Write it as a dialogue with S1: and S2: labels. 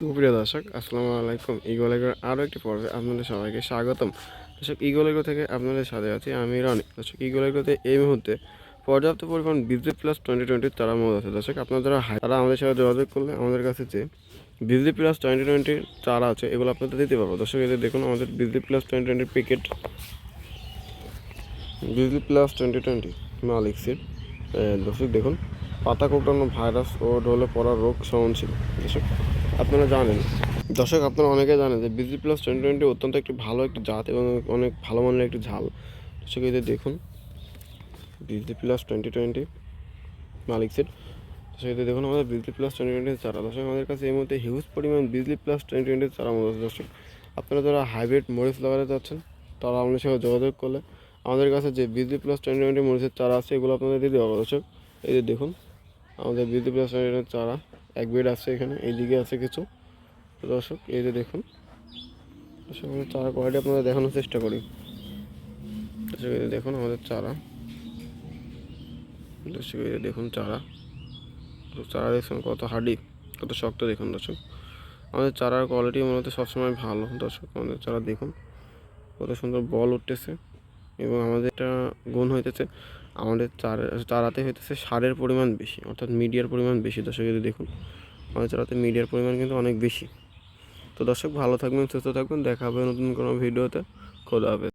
S1: সুপ্রিয় দর্শক, আসসালামু আলাইকুম। ইগল এগ্রোর আরও একটি পর্বে আপনাদের সবাইকে স্বাগতম। দর্শক ইগল এগ্রো থেকে আপনাদের সাথে আছি আমি রনি। দর্শক ইগল এগ্রোতে এই মুহূর্তে পর্যাপ্ত পরিমাণ বিজলি প্লাস টোয়েন্টি টোয়েন্টির তারা মত আছে। দর্শক, আপনারা হাই- তারা আমাদের সাথে যোগাযোগ করলে আমাদের কাছে যে বিজলি প্লাস টোয়েন্টি টোয়েন্টির তারা আছে, এগুলো আপনাদের দিতে পারব। দর্শক এদের দেখুন আমাদের বিজলি প্লাস টোয়েন্টি টোয়েন্টির packet Bijli plus twenty twenty মালিক সিট দর্শক, দেখুন, পাতা কোকড়ানো ভাইরাস ও ডলে পড়ার রোগ সহনশীল। দর্শক আপনারা জানেন। দর্শক, আপনারা অনেকে জানেন যে বিজলি প্লাস টোয়েন্টি টোয়েন্টি অত্যন্ত একটি ভালো একটি জাত এবং অনেক ভালো মানের একটি ঝাল। এদের দেখুন বিজলি প্লাস টোয়েন্টি টোয়েন্টি মালিক সেট সেক্ষেত্রে দেখুন, আমাদের বিজলি প্লাস টোয়েন্টি টোয়েন্টি চারা। দর্শক, আমাদের কাছে এই মুহূর্তে হিউজ পরিমাণ বিজলি প্লাস টোয়েন্টি টোয়েন্টি চারা মতো দর্শক, আপনারা যারা হাইব্রিড মরিচ লাগাতে চাচ্ছেন, তারা আমাদের সঙ্গে যোগাযোগ করলে আমাদের কাছে যে বিজলি প্লাস টোয়েন্টি টোয়েন্টি মরিচের চারা আছে, এগুলো আপনাদের দিতে পারব দর্শক, এই যে দেখুন, আমাদের বিজলি প্লাস টোয়েন্টি টোয়েন্টি চারা। এক বেড আছে এখানে, এইদিকে আছে কিছু। দর্শক, এই যে দেখুন। আমাদের চারা কোয়ালিটি আপনাদের দেখানোর চেষ্টা করি। দর্শক, এই দেখুন আমাদের চারা। দর্শক, এই দেখুন চারা। চারা দেখুন কত হার্ডি কত শক্ত দেখুন দর্শক। আমাদের চারার কোয়ালিটি মনে মূলত সবসময় ভালো দর্শক। আমাদের চারা দেখুন, কত সুন্দর বল উঠতেছে এবং আমাদের একটা গুণ হইতেছে। আমাদের চারা চারাতে হইতেছে সারের পরিমাণ বেশি, অর্থাৎ মিডিয়ার পরিমাণ বেশি। দর্শক, যদি দেখুন, আমাদের চারাতে মিডিয়ার পরিমাণ কিন্তু অনেক বেশি। তো দর্শক, ভালো থাকবেন, সুস্থ থাকবেন, দেখা হবে নতুন কোনো ভিডিওতে। খোদা হবে